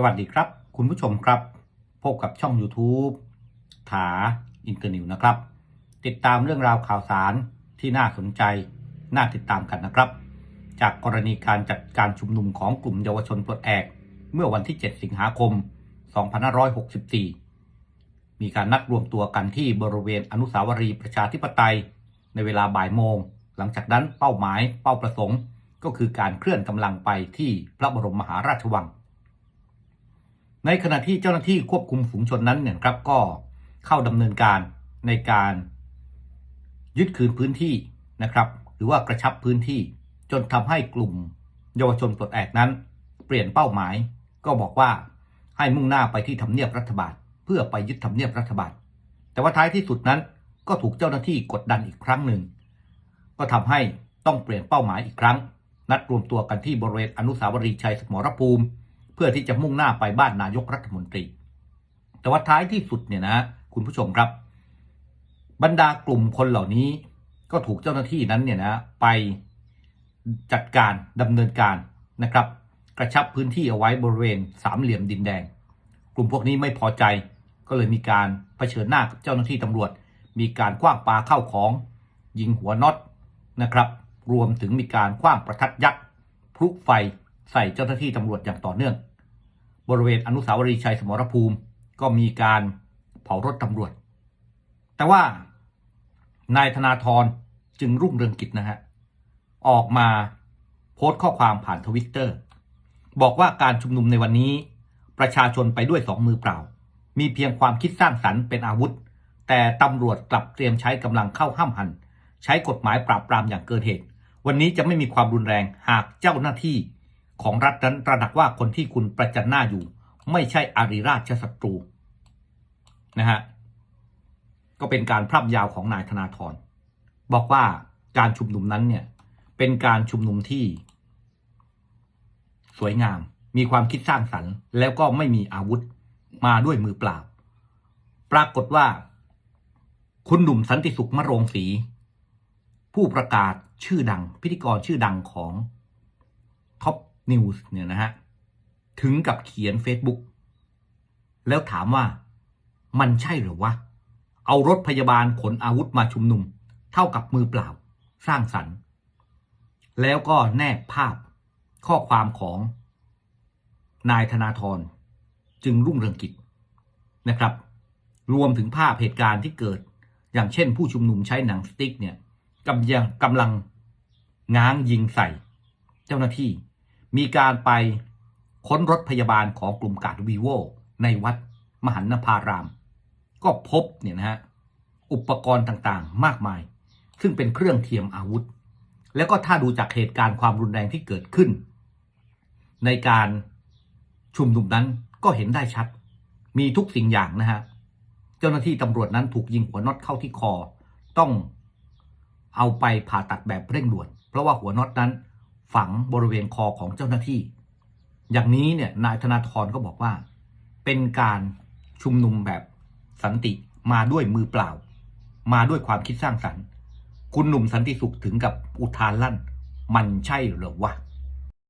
สวัสดีครับ คุณผู้ชมครับ พบกับช่อง YouTube ถาอินเตอร์นิวนะครับ ติดตามเรื่องราวข่าวสารที่น่าสนใจ น่าติดตามกันนะครับ จากกรณีการจัดการชุมนุมของกลุ่มเยาวชนปลดแอก เมื่อวันที่ 7 สิงหาคม 2564 มีการนัดรวมตัวกันที่บริเวณอนุสาวรีย์ประชาธิปไตย ในเวลาบ่ายโมง หลังจากนั้นเป้าหมายเป้าประสงค์ ก็คือการเคลื่อนกำลังไปที่พระบรมมหาราชวัง ในขณะที่เจ้าหน้าที่ควบคุมฝูงชนนั้นเนี่ยครับก็เข้าดำเนินการในการยึดคืนพื้นที่นะครับ หรือว่ากระชับพื้นที่จนทำให้กลุ่มเยาวชนปลดแอกนั้น เปลี่ยนเป้าหมาย ก็บอกว่าให้มุ่งหน้าไปที่ทำเนียบรัฐบาล เพื่อไปยึดทำเนียบรัฐบาล แต่ว่าท้ายที่สุดนั้นก็ถูกเจ้าหน้าที่กดดันอีกครั้งหนึ่ง ก็ทำให้ต้องเปลี่ยนเป้าหมายอีกครั้ง นัดรวมตัวกันที่บริเวณอนุสาวรีย์ชัยสมรภูมิ พื่อที่จะมุ่งหน้าไปบ้านนายกรัฐมนตรี แต่ว่าท้ายที่สุดเนี่ยนะคุณผู้ชมครับ บรรดากลุ่มคนเหล่านี้ก็ถูกเจ้าหน้าที่นั้นเนี่ยนะไปจัดการดำเนินการนะครับ กระชับพื้นที่เอาไว้บริเวณสามเหลี่ยมดินแดง กลุ่มพวกนี้ไม่พอใจก็เลยมีการเผชิญหน้ากับเจ้าหน้าที่ตำรวจ มีการคว้างปาเข้าของ ยิงหัวน็อตนะครับ รวมถึงมีการคว้างประทัดยักษ์พลุไฟ ใส่เจ้าหน้าที่ตำรวจอย่างต่อเนื่อง บริเวณอนุสาวรีย์ชัยสมรภูมิก็มีการเผารถตำรวจ แต่ว่านายธนาธรจึงรุ่งเรืองกิจนะฮะ ออกมาโพสต์ข้อความผ่านทวิตเตอร์ บอกว่าการชุมนุมในวันนี้ ประชาชนไปด้วยสองมือเปล่า มีเพียงความคิดสร้างสรรค์เป็นอาวุธ แต่ตำรวจกลับเตรียมใช้กำลังเข้าห้ามหัน ใช้กฎหมายปราบปรามอย่างเกินเหตุ วันนี้จะไม่มีความรุนแรงหากเจ้าหน้าที่ ของรัฐนั้นตระหนักว่าคนที่คุณประจันหน้าอยู่ ไม่ใช่อาริราชศัตรูนะฮะก็เป็นการพร่ำยาวของนายธนาธรบอกว่าการชุมนุมนั้นเนี่ยเป็นการชุมนุมที่ สวยงาม มีความคิดสร้างสรรค์ แล้วก็ไม่มีอาวุธมาด้วยมือเปล่า ปรากฏว่า คุณหนุ่มสันติสุขมะโรงศรีผู้ประกาศชื่อดัง พิธีกรชื่อดังของท็อป นิวส์เนี่ยนะฮะถึงกับเขียน Facebook แล้วถามว่ามันใช่หรือวะ เอารถพยาบาลขนอาวุธมาชุมนุม เท่ากับมือเปล่า สร้างสรรค์ แล้วก็แนบภาพข้อความของนายธนาธรจึงรุ่งเรืองกิจนะครับ รวมถึงภาพเหตุการณ์ที่เกิด อย่างเช่นผู้ชุมนุมใช้หนังสติ๊กเนี่ยกำลังกำลังง้างยิงใส่ เจ้าหน้าที่ มีการไปค้นรถพยาบาลของกลุ่มกาดวีโวในวัดมหันนภาราม ก็พบเนี่ยนะฮะอุปกรณ์ต่างๆ มากมาย ซึ่งเป็นเครื่องเทียมอาวุธ แล้วก็ถ้าดูจากเหตุการณ์ความรุนแรงที่เกิดขึ้น ในการชุมนุมนั้นก็เห็นได้ชัด มีทุกสิ่งอย่างนะฮะ เจ้าหน้าที่ตำรวจนั้นถูกยิงหัวน็อตเข้าที่คอ ต้องเอาไปผ่าตัดแบบเร่งด่วน เพราะว่าหัวน็อตนั้น ฝังบริเวณคอของเจ้าหน้าที่ อย่างนี้เนี่ยนายธนาธรก็บอกว่า เป็นการชุมนุมแบบสันติมาด้วยมือเปล่า มาด้วยความคิดสร้างสรรค์ คุณหนุ่มสันติสุขถึงกับอุทานลั่น มันใช่หรือวะ